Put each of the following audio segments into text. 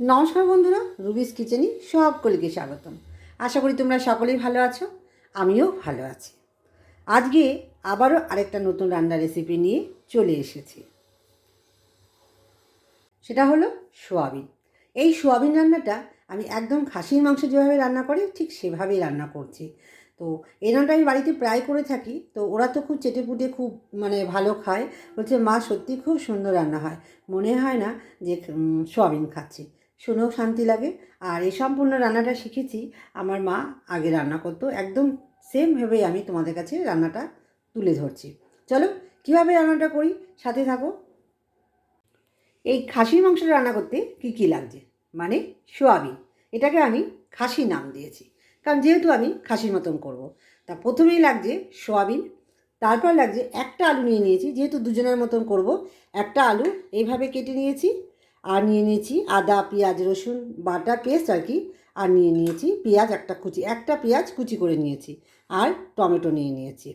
নমস্কার বন্ধুরা, রুবিস কিচেনে সকলকে স্বাগতম। আশা করি তোমরা সকলেই ভালো আছো, আমিও ভালো আছি। আজকে আবারও আরেকটা নতুন রান্নার রেসিপি নিয়ে চলে এসেছি। সেটা হলো সোয়াবিন। এই সোয়াবিন রান্নাটা আমি একদম খাসির মাংস যেভাবে রান্না করে, ঠিক সেভাবেই রান্না করছি। তো এই রান্নাটা আমি বাড়িতে প্রায় করে থাকি, তো ওরা তো খুব চেটে পুটে খুব মানে ভালো খায়। বলছে, মা, সত্যি খুব সুন্দর রান্না হয়। মনে হয় না যে সোয়াবিন খাচ্ছি। শুনেও শান্তি লাগে। আর এই সম্পূর্ণ রান্নাটা শিখেছি, আমার মা আগে রান্না করতো। একদম সেমভাবেই আমি তোমাদের কাছে রান্নাটা তুলে ধরছি। চলো, কীভাবে রান্নাটা করি? সাথে থাকো। এই খাসির মাংস রান্না করতে কী কী লাগছে? মানে সোয়াবিন। এটাকে আমি খাসি নাম দিয়েছি। কারণ যেহেতু আমি খাসির মতন করব। তা প্রথমেই লাগছে সোয়াবিন। তারপর লাগছে একটা আলু নিয়ে নিয়েছি। যেহেতু দুজনের মতন করব, একটা আলু এইভাবে কেটে নিয়েছি। আর নিয়ে নিয়েছি আদা, পেঁয়াজ, রসুন, বাটা, পেস্ট আর কি। আর নিয়ে নিয়েছি পেঁয়াজ একটা কুচি, একটা পেঁয়াজ কুচি করে নিয়েছি আর টমেটো নিয়ে নিয়েছি।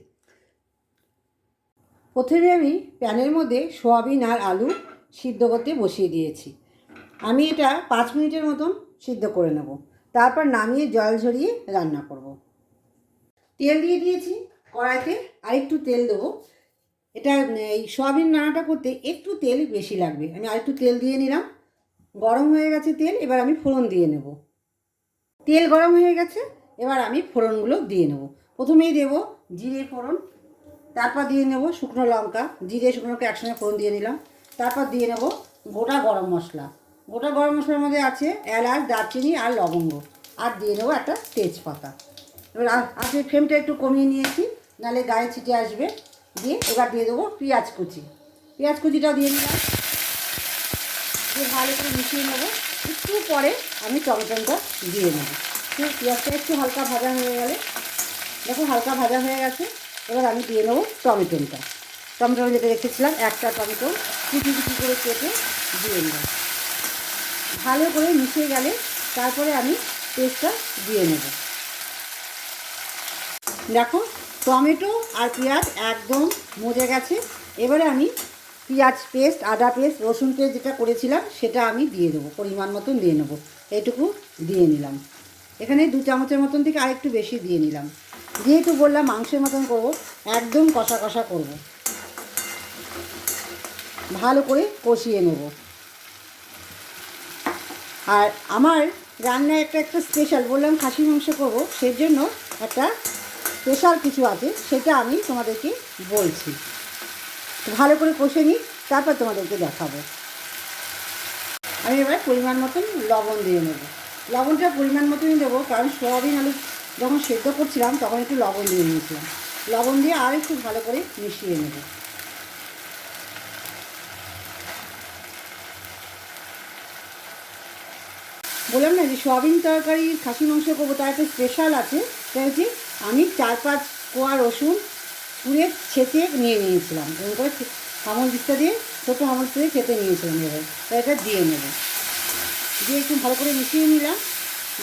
প্রথমে আমি প্যানের মধ্যে সোয়াবিন আর আলু সিদ্ধ করতে বসিয়ে দিয়েছি। আমি এটা পাঁচ মিনিটের মতন সিদ্ধ করে নেব। তারপর নামিয়ে জল ঝরিয়ে রান্না করব। তেল দিয়ে দিয়েছি। কড়াইতে আরেকটু তেল দেবো। এটা, এই সোয়াবিন রান্নাটা করতে একটু তেল বেশি লাগবে। আমি আরেকটু তেল দিয়ে নিলাম। গরম হয়ে গেছে তেল, এবার আমি ফোড়ন দিয়ে নেব। তেল গরম হয়ে গেছে, এবার আমি ফোড়নগুলো দিয়ে নেব। প্রথমেই দেব জিরে ফোড়ন, তারপর দিয়ে নেব শুকনো লঙ্কা। জিরে শুকনোকে একসঙ্গে ফোড়ন দিয়ে নিলাম। তারপর দিয়ে নেব গোটা গরম মশলা। গোটা গরম মশলার মধ্যে আছে এলাচ, দারচিনি আর লবঙ্গ। আর দিয়ে নেব একটা তেজপাতা। এবার আজকে ফ্লেমটা একটু কমিয়ে নিয়েছি, নাহলে গায়ে ছিটে আসবে। দিয়ে এবার দিয়ে দেবো পেঁয়াজ কুচি। পেঁয়াজ কুচিটা দিয়ে নিলাম দিয়ে ভালো করে মিশিয়ে নেব। একটু পরে আমি টমেটোটা দিয়ে নেব পেঁয়াজটা একটু হালকা ভাজা হয়ে গেলে, দেখো হালকা ভাজা হয়ে গেছে। এবার আমি দিয়ে নেব টমেটোটা। টমেটো যেটা রেখেছিলাম, একটা টমেটো কুচি কুচি করে কেটে দিয়ে নেব। ভালো করে মিশিয়ে গেলে তারপরে আমি পেস্টটা দিয়ে নেব। দেখো টমেটো আর পেঁয়াজ একদম মজে গেছে। এবারে আমি পেঁয়াজ পেস্ট, আদা পেস্ট, রসুন পেস্ট যেটা করেছিলাম, সেটা আমি দিয়ে দেবো। পরিমাণ মতন দিয়ে নেব। এইটুকু দিয়ে নিলাম। এখানে দু চামচের মতন থেকে আরেকটু বেশি দিয়ে নিলাম। যেহেতু বললাম মাংসের মতন করব, একদম কষা কষা করব। ভালো করে কষিয়ে নেব। আর আমার রান্নায় একটা একটা স্পেশাল বললাম খাসি মাংস করব সেই জন্য একটা স্পেশাল কিছু আছে, সেটা আমি তোমাদেরকে বলছি। ভালো করে কষে নিই, তারপর তোমাদেরকে দেখাবো। আমি এবার পরিমাণ মতন লবণ দিয়ে নেব। লবণটা পরিমাণ মতনই দেবো, কারণ সোয়াবিন আলু যখন সেদ্ধ করছিলাম, তখন একটু লবণ দিয়ে নিয়েছিলাম। লবণ দিয়ে আর একটু ভালো করে মিশিয়ে নেব। বললাম না যে সোয়াবিন তরকারি, খাসি মাংস করব, তার একটা স্পেশাল আছে। সেটা হচ্ছে আমি চার পাঁচ কোয়া রসুন পুড়ে ছেঁচে নিয়ে নিয়েছিলাম। এরকম হামল দিস্তা দিয়ে ছোটো হামল দিয়ে খেতে নিয়েছিলাম এবার। তো এটা দিয়ে নেব। দিয়ে একটু ভালো করে মিশিয়ে নিলাম।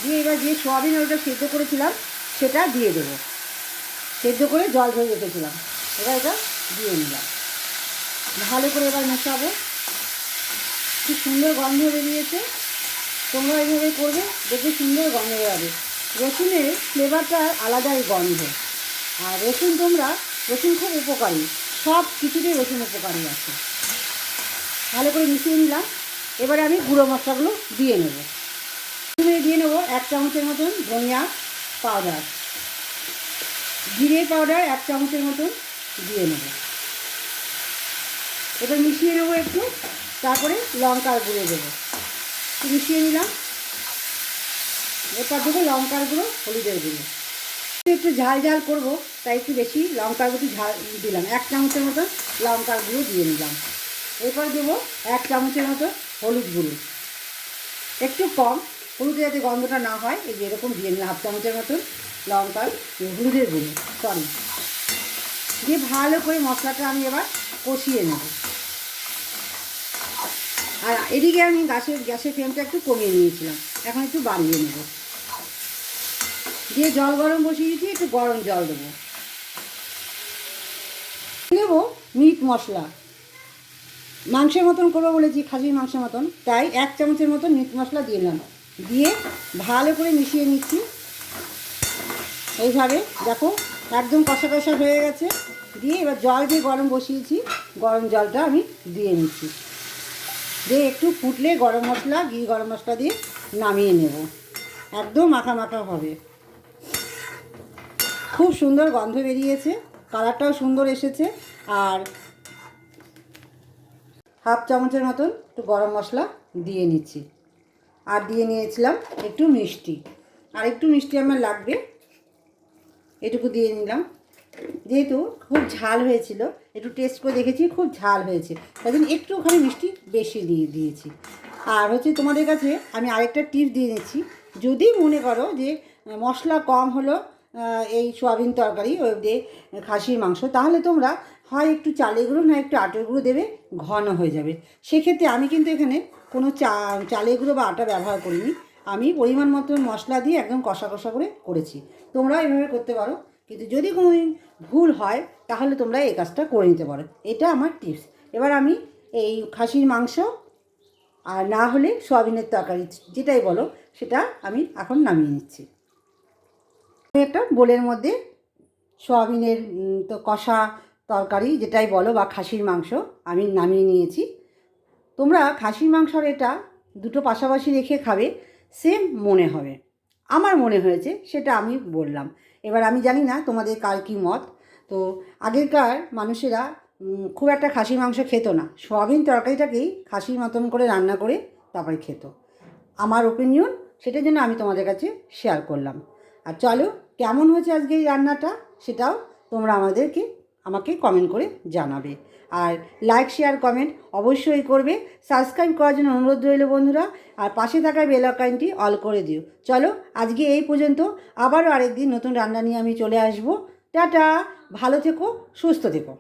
দিয়ে এবার যে সোয়াবিন ওটা সেদ্ধ করেছিলাম, সেটা দিয়ে দেবো। সেদ্ধ করে জল ধরে রেখেছিলাম। এবার এটা দিয়ে নিলাম। ভালো করে এবার মেশাবো। খুব সুন্দর গন্ধ বেরিয়েছে। তোমরা এইভাবে করবে, দেখবে সুন্দর গন্ধ বেরাবে। রসুনের ফ্লেভারটা আলাদাই গন্ধ। আর রসুন তোমরা, রসুন খুব উপকারী। সব কিছুতেই রসুন উপকারী আছে। ভালো করে মিশিয়ে নিলাম। এবারে আমি গুঁড়ো মশলাগুলো দিয়ে নেব। প্রথমে দিয়ে নেব এক চামচের মতন ধনিয়া পাউডার। জিরে পাউডার এক চামচের মতন দিয়ে নেব। এবার মিশিয়ে নেব একটু। তারপরে লঙ্কার গুঁড়ো দেবো। মিশিয়ে নিলাম। এরপর দেবো লঙ্কার গুঁড়ো, হলুদের গুঁড়ো। একটু ঝাল ঝাল করব, তাই একটু বেশি লঙ্কার গুঁড়ো ঝাল দিলাম। এক চামচের মতো লঙ্কার গুঁড়ো দিয়ে নিলাম এরপর দেবো এক চামচের মতো হলুদ গুঁড়ো। একটু কম হলুদের যাতে গন্ধটা না হয়, এই যে এরকম দিয়ে নিলাম হাফ চামচের মতো লঙ্কার হলুদের গুঁড়ো সরি দিয়ে ভালো করে মশলাটা আমি এবার কষিয়ে নেব। আর এদিকে আমি গ্যাসের গ্যাসের ফ্লেমটা একটু কমিয়ে নিয়েছিলাম। এখন একটু বাড়িয়ে নেব। দিয়ে জল গরম বসিয়ে দিয়েছি, একটু গরম জল দেবো। নেব মিট মশলা। মাংসের মতন করব বলেছি, খাসির মাংসের মতন। তাই এক চামচের মতন মিট মশলা দিয়ে নিলাম দিয়ে ভালো করে মিশিয়ে নিচ্ছি। এইভাবে, দেখো, একদম কষা কষা হয়ে গেছে। দিয়ে এবার জল দিয়ে গরম বসিয়েছি। গরম জলটা আমি দিয়ে নিচ্ছি। দিয়ে একটু ফুটলে গরম মশলা, ঘি গরম মশলা দিয়ে নামিয়ে নেব। একদম মাখা মাখা হবে। খুব সুন্দর গন্ধ বেরিয়েছে, কালারটাও সুন্দর এসেছে, আর হাফ চামচের মতন একটু গরম মশলা দিয়ে নিচ্ছি। আর দিয়ে নিয়েছিলাম একটু মিষ্টি। আর একটু মিষ্টি আমার লাগবে, এটুকু দিয়ে নিলাম। যেহেতু খুব ঝাল হয়েছিল, একটু টেস্ট করে দেখেছি, খুব ঝাল হয়েছে। তাই জন্য একটুখানি মিষ্টি বেশি দিয়ে দিয়েছি। আর হচ্ছে তোমাদের কাছে আমি আরেকটা টিপস দিয়ে নিচ্ছি যদি মনে করো যে মশলা কম হলো এই সোয়াবিন তরকারি দিয়ে খাসির মাংস। তাহলে তোমরা হয় একটু চালের গুঁড়ো, না একটু আটের গুঁড়ো দেবে, ঘন হয়ে যাবে। সেক্ষেত্রে আমি কিন্তু এখানে কোনো চা, চালের গুঁড়ো বা আটা ব্যবহার করিনি। আমি পরিমাণ মতো মশলা দিয়ে একদম কষা কষা করে করেছি। তোমরা এভাবে করতে পারো। কিন্তু যদি কোনো ভুল হয়, তাহলে তোমরা এই কাজটা করে নিতে পারো। এটা আমার টিপস। এবার আমি এই খাসির মাংস আর না হলে সোয়াবিনের তরকারি, যেটাই বলো, সেটা আমি এখন নামিয়ে নিচ্ছি। একটা বোলের মধ্যে সোয়াবিনের তো কষা তরকারি যেটাই বলো বা খাসির মাংস আমি নামিয়ে নিয়েছি। তোমরা খাসির মাংসর এটা দুটো পাশাপাশি রেখে খাবে সেম মনে হবে। আমার মনে হয়েছে সেটা আমি বললাম। এবার আমি জানি না তোমাদের কার কী মত। তো আগেকার মানুষেরা খুব একটা খাসির মাংস খেত না। সোয়াবিন তরকারিটাকেই খাসির মতন করে রান্না করে তারপরে খেত। আমার ওপিনিয়ন সেটার জন্য আমি তোমাদের কাছে শেয়ার করলাম। আর চলো, কেমন হয়েছে আজকে এই রান্নাটা? সেটাও তোমরা আমাদেরকে, আমাকে কমেন্ট করে জানাবে। আর লাইক শেয়ার কমেন্ট অবশ্যই করবে। সাবস্ক্রাইব করার জন্য অনুরোধ রইল বন্ধুরা। আর পাশে থাকা বেল আইকনটি অল করে দিও। চলো, আজকে এই পর্যন্ত। আবারও আরেকদিন নতুন রান্না নিয়ে আমি চলে আসব। টাটা! ভালো থেকো, সুস্থ থেকো।